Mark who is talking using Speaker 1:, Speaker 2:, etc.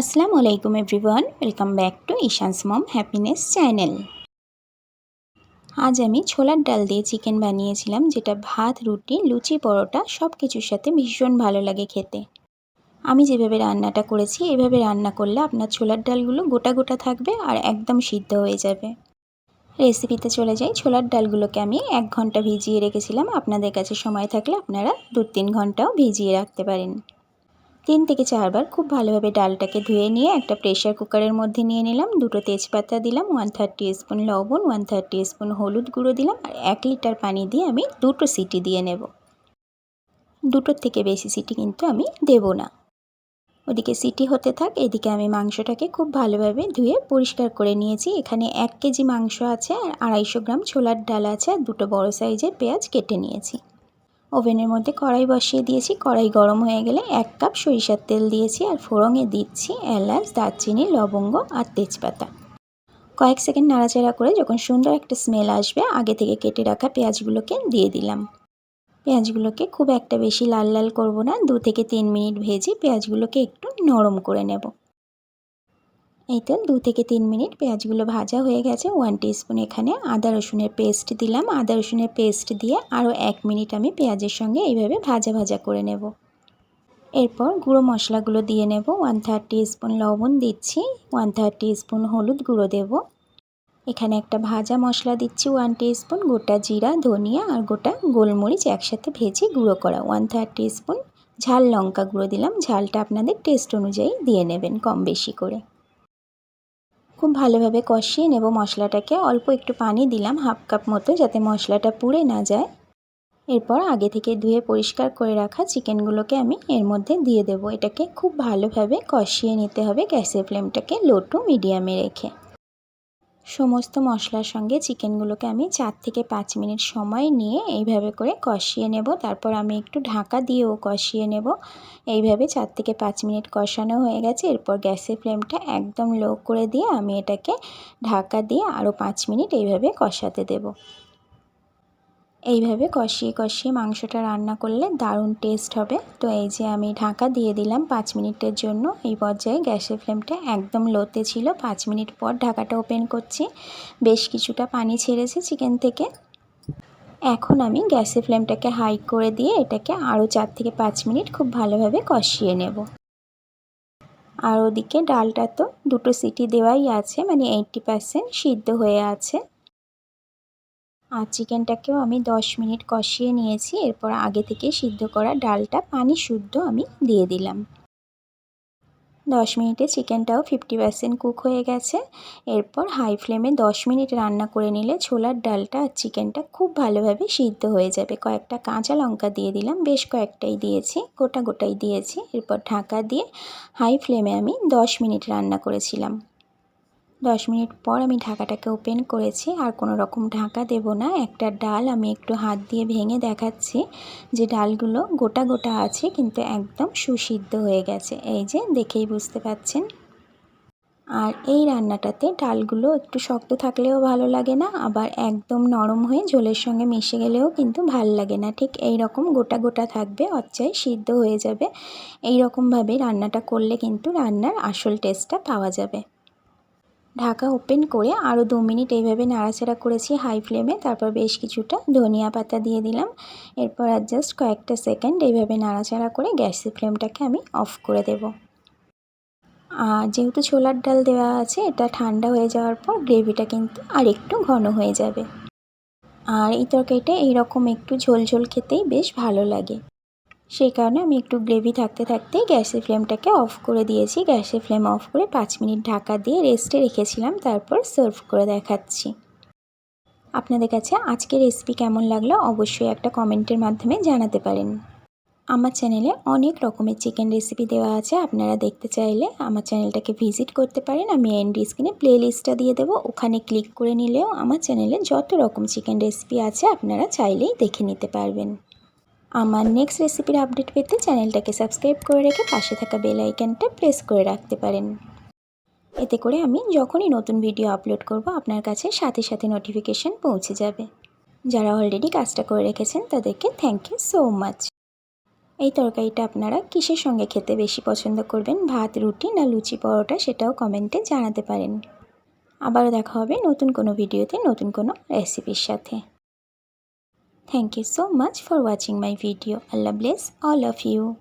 Speaker 1: আসসালামু আলাইকুম everyone, welcome back to Ishan's mom happiness channel. আজ আমি ছোলার ডাল দিয়ে চিকেন বানিয়েছিলাম, যেটা ভাত, রুটি, লুচি, পরোটা সব কিছুর সাথে ভীষণ ভালো লাগে খেতে। আমি যেভাবে রান্নাটা করেছি, এভাবে রান্না করলে আপনার ছোলার ডালগুলো গোটা গোটা থাকবে আর একদম সিদ্ধ হয়ে যাবে। রেসিপিতে চলে যাই, ছোলার ডালগুলোকে আমি এক ঘণ্টা ভিজিয়ে রেখেছিলাম। আপনাদের কাছে সময় থাকলে আপনারা দু তিন ঘন্টাও ভিজিয়ে রাখতে পারেন। তিন থেকে চারবার খুব ভালোভাবে ডালটাকে ধুয়ে নিয়ে একটা প্রেশার কুকারের মধ্যে নিয়ে নিলাম। দুটো তেজপাতা দিলাম ওয়ান থার্টি স্পুন লবণ ওয়ান থার্টি স্পুন হলুদ গুঁড়ো দিলাম আর এক লিটার পানি দিয়ে আমি দুটো সিটি দিয়ে নেব। দুটোর থেকে বেশি সিটি কিন্তু আমি দেব না। ওদিকে সিটি হতে থাক, এদিকে আমি মাংসটাকে খুব ভালোভাবে ধুয়ে পরিষ্কার করে নিয়েছি। এখানে এক কেজি মাংস আছে আর আড়াইশো গ্রাম ছোলার ডাল আছে আর দুটো বড় সাইজের পেঁয়াজ কেটে নিয়েছি। ওভেনের মধ্যে কড়াই বসিয়ে দিয়েছি। কড়াই গরম হয়ে গেলে এক কাপ সরিষার তেল দিয়েছি আর ফোড়ঙে দিচ্ছি এলাচ, দারচিনি, লবঙ্গ আর তেজপাতা। কয়েক সেকেন্ড নাড়াচাড়া করে যখন সুন্দর একটা স্মেল আসবে, আগে থেকে কেটে রাখা পেঁয়াজগুলোকে দিয়ে দিলাম। পেঁয়াজগুলোকে খুব একটা বেশি লাল লাল করব না। দু থেকে তিন মিনিট ভেজে পেঁয়াজগুলোকে একটু নরম করে নেব। এই তো দু থেকে তিন মিনিট পেঁয়াজগুলো ভাজা হয়ে গেছে। ওয়ান স্পুন এখানে আদা রসুনের পেস্ট দিলাম। আদা রসুনের পেস্ট দিয়ে আরও এক মিনিট আমি পেঁয়াজের সঙ্গে এইভাবে ভাজা ভাজা করে নেব। এরপর গুঁড়ো মশলাগুলো দিয়ে নেব। ওয়ান থার্টি স্পুন লবণ দিচ্ছি। ওয়ান থার্টি স্পুন হলুদ গুঁড়ো দেব। এখানে একটা ভাজা মশলা দিচ্ছি। ওয়ান স্পুন গোটা জিরা, ধনিয়া আর গোটা গোলমরিচ একসাথে ভেজে গুঁড়ো করা। ওয়ান থার্টি স্পুন ঝাল লঙ্কা গুঁড়ো দিলাম। ঝালটা আপনাদের টেস্ট অনুযায়ী দিয়ে নেবেন কম বেশি করে। খুব ভালোভাবে কষিয়ে নেব মশলাটাকে। অল্প একটু পানি দিলাম, হাফ কাপ মতো, যাতে মশলাটা পুড়ে না যায়। এরপর আগে থেকে ধুয়ে পরিষ্কার করে রাখা চিকেনগুলোকে আমি এর মধ্যে দিয়ে দেব। এটাকে খুব ভালোভাবে কষিয়ে নিতে হবে গ্যাসের ফ্লেমটাকে লো টু মিডিয়ামে রেখে। সমস্ত মশলার সঙ্গে চিকেনগুলোকে আমি চার থেকে পাঁচ মিনিট সময় নিয়ে এইভাবে করে কষিয়ে নেব। তারপর আমি একটু ঢাকা দিয়েও কষিয়ে নেব। এইভাবে চার থেকে পাঁচ মিনিট কষানো হয়ে গেছে। এরপর গ্যাসের ফ্লেমটা একদম লো করে দিয়ে আমি এটাকে ঢাকা দিয়ে আরও পাঁচ মিনিট এইভাবে কষাতে দেবো। এইভাবে কষিয়ে কষিয়ে মাংসটা রান্না করলে দারুণ টেস্ট হবে। তো এই যে আমি ঢাকা দিয়ে দিলাম পাঁচ মিনিটের জন্য। এই পর্যায়ে গ্যাসের ফ্লেমটা একদম লোতে ছিল। পাঁচ মিনিট পর ঢাকাটা ওপেন করছি। বেশ কিছুটা পানি ছেড়েছে চিকেন থেকে। এখন আমি গ্যাসের ফ্লেমটাকে হাই করে দিয়ে এটাকে আরও চার থেকে পাঁচ মিনিট খুব ভালোভাবে কষিয়ে নেব। আর ওদিকে ডালটা তো দুটো সিটি দেওয়াই আছে মানে এইটটি পারসেন্ট সিদ্ধ হয়ে আছে। আর চিকেনটাকেও আমি দশ মিনিট কষিয়ে নিয়েছি। এরপর আগে থেকে সিদ্ধ করা ডালটা পানি শুদ্ধ আমি দিয়ে দিলাম। দশ মিনিটে চিকেনটাও ফিফটি পার্সেন্ট কুক হয়ে গেছে। এরপর হাই ফ্লেমে দশ মিনিট রান্না করে নিলে ছোলার ডালটা আর চিকেনটা খুব ভালোভাবে সিদ্ধ হয়ে যাবে। কয়েকটা কাঁচা লঙ্কা দিয়ে দিলাম, বেশ কয়েকটাই দিয়েছি, গোটা গোটাই দিয়েছি। এরপর ঢাকা দিয়ে হাই ফ্লেমে আমি দশ মিনিট রান্না করেছিলাম। দশ মিনিট পর আমি ঢাকাটাকে ওপেন করেছি, আর কোনো রকম ঢাকা দেব না। একটা ডাল আমি একটু হাত দিয়ে ভেঙে দেখাচ্ছি যে ডালগুলো গোটা গোটা আছে, কিন্তু একদম সুসিদ্ধ হয়ে গেছে। এই যে, দেখেই বুঝতে পাচ্ছেন? আর এই রান্নাটাতে ডালগুলো একটু শক্ত থাকলেও ভালো লাগে না, আবার একদম নরম হয়ে ঝোলের সঙ্গে মিশে গেলেও কিন্তু ভালো লাগে না। ঠিক এই রকম গোটা গোটা থাকবে অচ্চাই সিদ্ধ হয়ে যাবে। এই রকমভাবে রান্নাটা করলে কিন্তু রান্নার আসল টেস্টটা পাওয়া যাবে। ঢাকা ওপেন করে আরও দু মিনিট এইভাবে নাড়াচাড়া করেছি হাই ফ্লেমে, তারপর বেশ কিছুটা ধনিয়া পাতা দিয়ে দিলাম। এরপর আর জাস্ট কয়েকটা সেকেন্ড এইভাবে নাড়াচাড়া করে গ্যাসের ফ্লেমটাকে আমি অফ করে দেব। আর যেহেতু ছোলার ডাল দেওয়া আছে, এটা ঠান্ডা হয়ে যাওয়ার পর গ্রেভিটা কিন্তু আর একটু ঘন হয়ে যাবে। আর এই তরকারিটা এইরকম একটু ঝোল ঝোল খেতেই বেশ ভালো লাগে। সেই কারণে আমি একটু গ্রেভি থাকতে থাকতেই গ্যাসের ফ্লেমটাকে অফ করে দিয়েছি। গ্যাসের ফ্লেম অফ করে পাঁচ মিনিট ঢাকা দিয়ে রেস্টে রেখেছিলাম, তারপর সার্ভ করে দেখাচ্ছি। আপনাদের কাছে আজকের রেসিপি কেমন লাগল অবশ্যই একটা কমেন্টের মাধ্যমে জানাতে পারেন। আমার চ্যানেলে অনেক রকমের চিকেন রেসিপি দেওয়া আছে, আপনারা দেখতে চাইলে আমার চ্যানেলটাকে ভিজিট করতে পারেন। আমি এন্ড স্ক্রিনে প্লে লিস্টটা দিয়ে দেবো, ওখানে ক্লিক করে নিলেও আমার চ্যানেলে যত রকম চিকেন রেসিপি আছে, আপনারা চাইলেই দেখে নিতে পারবেন। আমার নেক্সট রেসিপির আপডেট পেতে চ্যানেলটাকে সাবস্ক্রাইব করে রেখে পাশে থাকা বেল আইকনটা প্রেস করে রাখতে পারেন। এতে করে আমি যখনই নতুন ভিডিও আপলোড করব, আপনার কাছে সাথে সাথে নোটিফিকেশান পৌঁছে যাবে। যারা অলরেডি কাজটা করে রেখেছেন, তাদেরকে থ্যাংক ইউ সো মাচ এই তরকারিটা আপনারা কিসের সঙ্গে খেতে বেশি পছন্দ করবেন, ভাত, রুটি না লুচি পরোটা, সেটাও কমেন্টে জানাতে পারেন। আবারও দেখা হবে নতুন কোনো ভিডিওতে নতুন কোনো রেসিপির সাথে। Thank you so much for watching my video. Allah bless all of you.